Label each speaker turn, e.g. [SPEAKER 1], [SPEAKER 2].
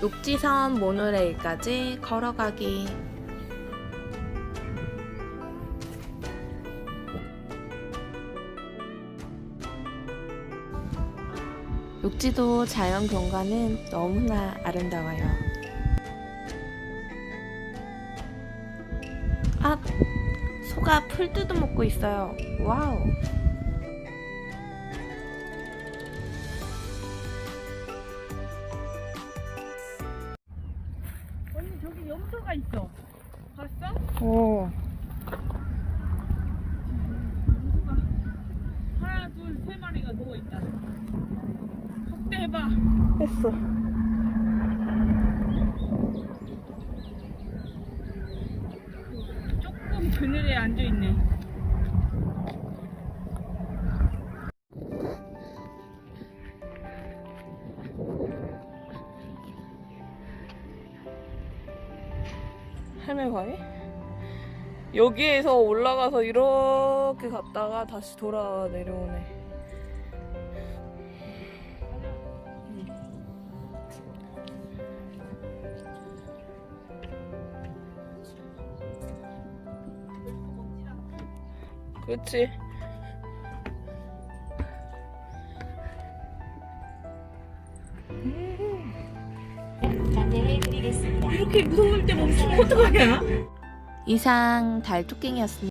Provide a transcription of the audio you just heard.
[SPEAKER 1] 녹지섬 모노레일까지 걸어가기. 녹지도 자연 경관은 너무나 아름다워요. 아, 소가 풀 뜯어 먹고 있어요. 와우.
[SPEAKER 2] 저기 염소가 있어. 봤어?
[SPEAKER 1] 오.
[SPEAKER 2] 염소가 하나, 둘, 세 마리가 누워 있다. 확대해봐.
[SPEAKER 1] 했어.
[SPEAKER 2] 조금 그늘에 앉아 있네.
[SPEAKER 1] 가게? 여기에서 올라가서 이렇게 갔다가 다시 돌아 내려오네. 그렇지.
[SPEAKER 2] 이렇게 무서울 때 멈추면 어떡하냐?
[SPEAKER 1] 이상 달토깽이었습니다.